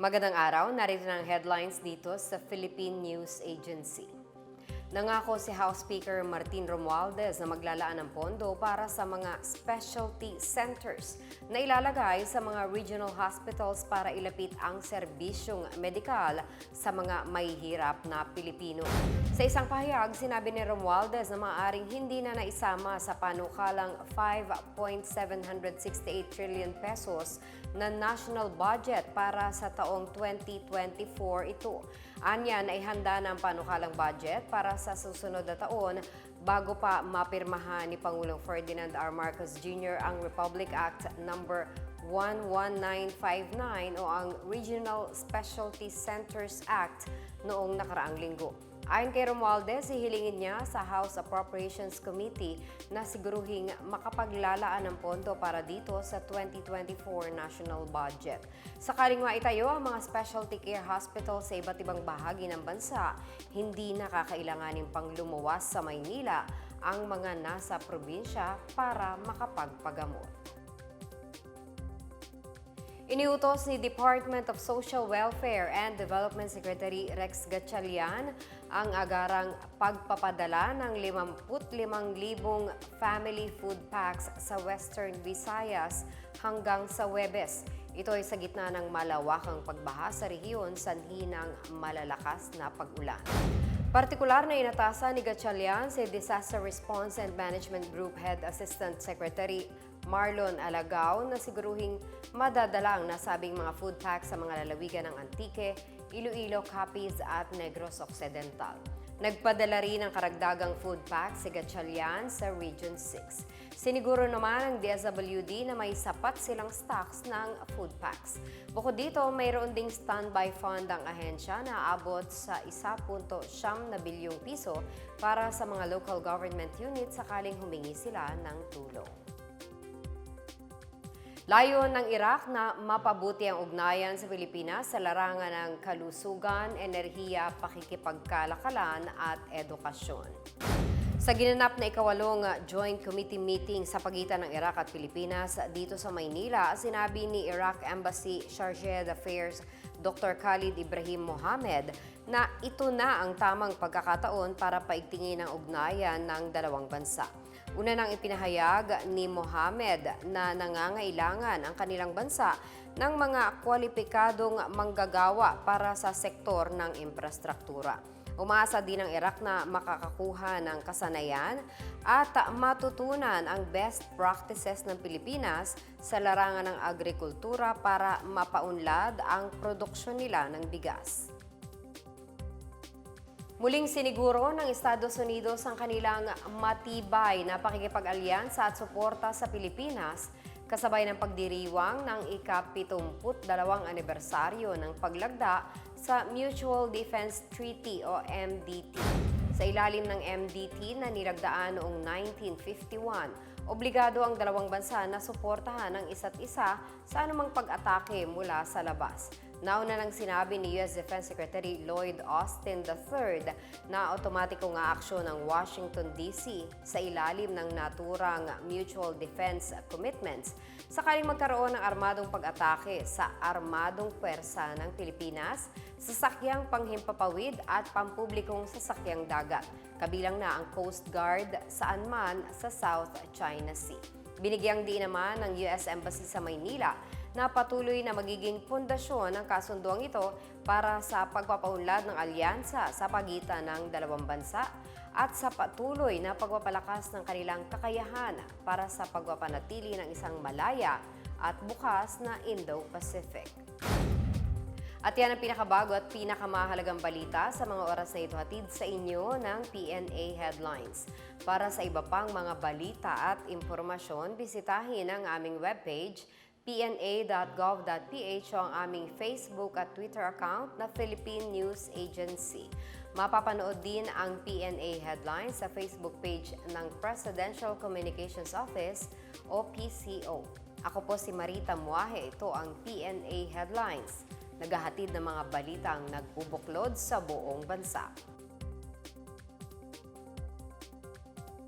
Magandang araw, narito ang headlines dito sa Philippine News Agency. Nangako si House Speaker Martin Romualdez na maglalaan ng pondo para sa mga specialty centers na ilalagay sa mga regional hospitals para ilapit ang serbisyong medikal sa mga mahihirap na Pilipino. Sa isang pahayag, sinabi ni Romualdez na maaaring hindi na naisama sa panukalang 5.768 trillion pesos na national budget para sa taong 2024 ito. Anya na ihanda ang panukalang budget para sa susunod na taon bago pa mapirmahan ni Pangulong Ferdinand R. Marcos Jr. ang Republic Act number 11959 o ang Regional Specialty Centers Act noong nakaraang linggo. Ayon kay Romualdez, hihilingin niya sa House Appropriations Committee na siguruhing makapaglalaan ng pondo para dito sa 2024 national budget. Sakaling maitayo ang mga specialty care hospital sa iba't ibang bahagi ng bansa, hindi na kakailanganin pang lumuwas sa Maynila ang mga nasa probinsya para makapagpagamot. Iniutos ni Department of Social Welfare and Development Secretary Rex Gatchalian ang agarang pagpapadala ng 55,000 family food packs sa Western Visayas hanggang sa Webes. Ito ay sa gitna ng malawakang pagbaha sa rehiyon sanhi ng malalakas na pag-ulan. Partikular na inatasan ni Gatchalian si Disaster Response and Management Group Head Assistant Secretary Marlon Alagao na siguruhing madadala ang nasabing mga food packs sa mga lalawigan ng Antique, Iloilo, Capiz at Negros Occidental. Nagpadala rin ng karagdagang food pack si Gatchalian sa Region 6. Siniguro naman ng DSWD na may sapat silang stocks ng food packs. Bukod dito, mayroon ding standby fund ang ahensya na abot sa 1.7 na bilyong piso para sa mga local government units sakaling humingi sila ng tulong. Layo ng Iraq na mapabuti ang ugnayan sa Pilipinas sa larangan ng kalusugan, enerhiya, pakikipagkalakalan at edukasyon. Sa ginanap na ikawalong Joint Committee meeting sa pagitan ng Iraq at Pilipinas dito sa Maynila, sinabi ni Iraq Embassy Chargé d'Affaires Dr. Khalid Ibrahim Mohamed na ito na ang tamang pagkakataon para paigtingin ang ugnayan ng dalawang bansa. Una nang ipinahayag ni Mohamed na nangangailangan ang kanilang bansa ng mga kwalipikadong manggagawa para sa sektor ng infrastruktura. Umaasa din ang Iraq na makakakuha ng kasanayan at matutunan ang best practices ng Pilipinas sa larangan ng agrikultura para mapaunlad ang produksyon nila ng bigas. Muling siniguro ng Estados Unidos ang kanilang matibay na pakikipag-alyansa at suporta sa Pilipinas kasabay ng pagdiriwang ng ika-72 anibersaryo ng paglagda sa Mutual Defense Treaty o MDT. Sa ilalim ng MDT na nilagdaan noong 1951, obligado ang dalawang bansa na suportahan ang isa't isa sa anumang pag-atake mula sa labas. Nauna nang sinabi ni U.S. Defense Secretary Lloyd Austin III na otomatikong aaksyon ng Washington, D.C. sa ilalim ng naturang Mutual Defense Commitments sakaling magkaroon ng armadong pag-atake sa armadong pwersa ng Pilipinas, sasakyang panghimpapawid at pampublikong sasakyang dagat, kabilang na ang Coast Guard saan man sa South China Sea. Binigyang din naman ng U.S. Embassy sa Maynila na patuloy na magiging pundasyon ng kasunduang ito para sa pagpapaunlad ng alyansa sa pagitan ng dalawang bansa at sa patuloy na pagpapalakas ng kanilang kakayahan para sa pagpapanatili ng isang malaya at bukas na Indo-Pacific. At yan ang pinakabago at pinakamahalagang balita sa mga oras na ito hatid sa inyo ng PNA Headlines. Para sa iba pang mga balita at impormasyon, bisitahin ang aming webpage pna.gov.ph o ang aming Facebook at Twitter account na Philippine News Agency. Mapapanood din ang PNA headlines sa Facebook page ng Presidential Communications Office o PCO. Ako po si Marita Muahe. Ito ang PNA Headlines. Naghahatid ng mga balitang nagbubuklod sa buong bansa.